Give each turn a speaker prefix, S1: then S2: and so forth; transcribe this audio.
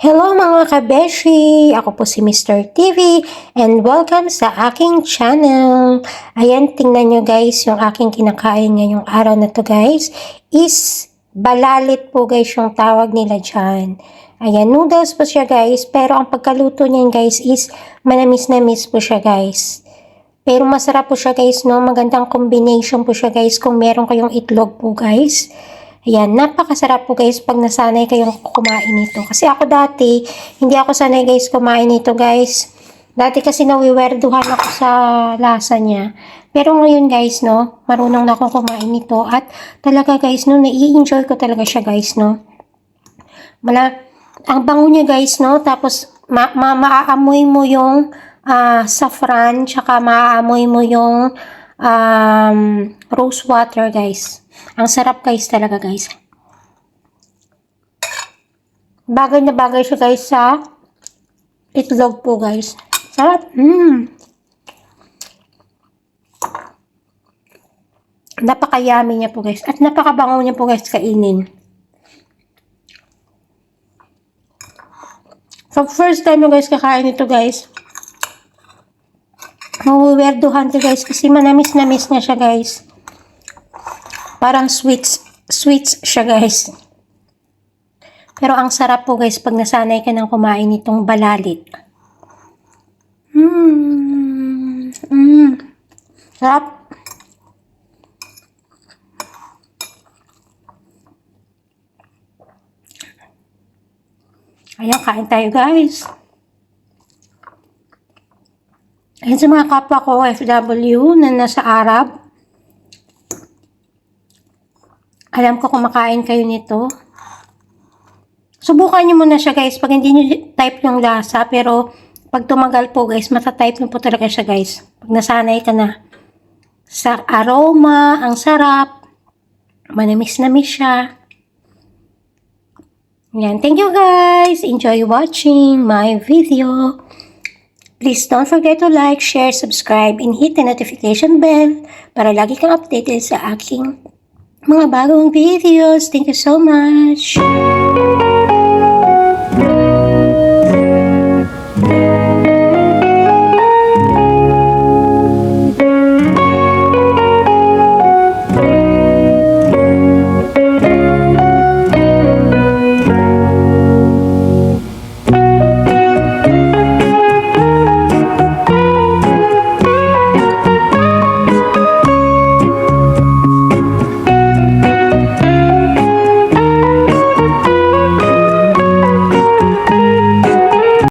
S1: Hello mga kabeshi! Ako po si Mr. TV and welcome sa aking channel. Ayan, tingnan nyo guys, yung aking kinakain ngayong araw na to guys is balalit po guys yung tawag nila dyan. Ayan, noodles po siya guys, pero ang pagkaluto niyan guys is manamis-namis po siya guys. Pero masarap po siya guys, no? Magandang combination po siya guys kung meron kayong itlog po guys. Ayan, napakasarap po guys pag nasanay kayong kumain nito. Kasi ako dati, hindi ako sanay guys kumain nito guys. Dati kasi nawiwerduhan ako sa lasa niya. Pero ngayon guys, no, marunong na akong kumain nito. At talaga guys, no, nai-enjoy ko talaga siya guys, no. Mala, ang bango niya guys, no, tapos ma ma maaamoy mo yung ah, saffron, tsaka maaamoy mo yung um, rose water guys. Ang sarap guys talaga guys. Bagay na bagay siya guys sa itlog po guys. Sarap. Mm. Napaka-yummy niya po guys. At napakabango niya po guys kainin. So first time mo guys kakain ito guys. Mawiwerduhan ka guys kasi manamis-namis na siya guys. Parang sweets, sweets siya guys. Pero ang sarap po guys pag nasanay ka ng kumain nitong balalit. Mmm. Mmm. Sarap. Ayan, kain tayo guys. Ayan sa mga kapwa ko FW na nasa Arab. Alam ko kumakain kayo nito. Subukan nyo muna siya guys. Pag hindi nyo type yung lasa, pero pag tumagal po guys, matatype nyo po talaga siya guys. Pag nasanay ka na sa aroma, ang sarap, manamis-namis siya. Yan. Thank you guys. Enjoy watching my video. Please don't forget to like, share, subscribe, and hit the notification bell para lagi kang updated sa aking mga bagong videos. Thank you so much.